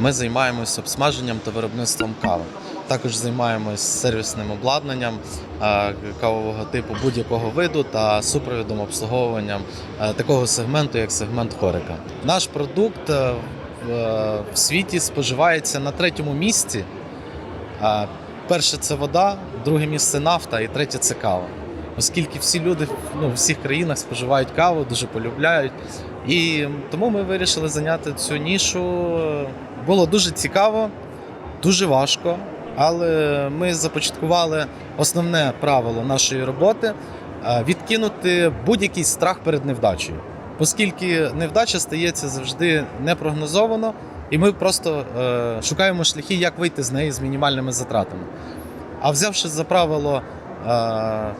Ми займаємося обсмаженням та виробництвом кави. Також займаємось сервісним обладнанням е, кавового типу будь-якого виду та супровідом обслуговуванням е, такого сегменту, як сегмент хорика. Наш продукт е, в, світі споживається на третьому місці. Перше це вода, друге місце нафта і третє це кава. Оскільки всі люди ну, в всіх країнах споживають каву, дуже полюбляють. І тому ми вирішили зайняти цю нішу. Було дуже цікаво, дуже важко, але ми започаткували основне правило нашої роботи е, відкинути будь-який страх перед невдачею. Оскільки невдача стається завжди непрогнозовано, і ми просто е, шукаємо шляхи, як вийти з неї з мінімальними затратами. А взявши за правило е,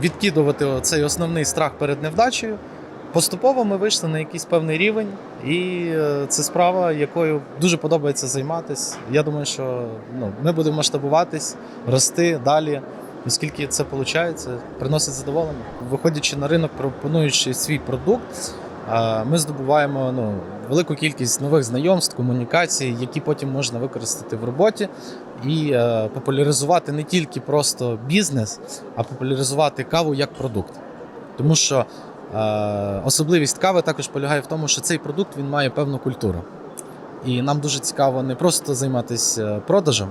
відкидувати цей основний страх перед невдачею, поступово ми вийшли на якийсь певний рівень, і е, це справа, якою дуже подобається займатися. Я думаю, що ну, ми будемо масштабуватись, рости далі. Оскільки це виходить, приносить задоволення. Виходячи на ринок, пропонуючи свій продукт, е, ми здобуваємо ну, велику кількість нових знайомств, комунікацій, які потім можна використати в роботі і е, популяризувати не тільки просто бізнес, а популяризувати каву як продукт. Тому що особливість кави також полягає в тому, що цей продукт він має певну культуру. І нам дуже цікаво не просто займатися продажем,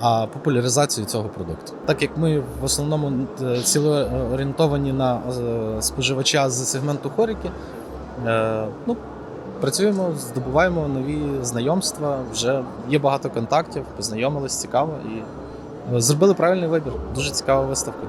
а популяризацією цього продукту. Так як ми в основному е, цілеорієнтовані на е, споживача з сегменту хорики, е, ну, працюємо, здобуваємо нові знайомства. Вже є багато контактів, познайомились цікаво і е, зробили правильний вибір. Дуже цікава виставка.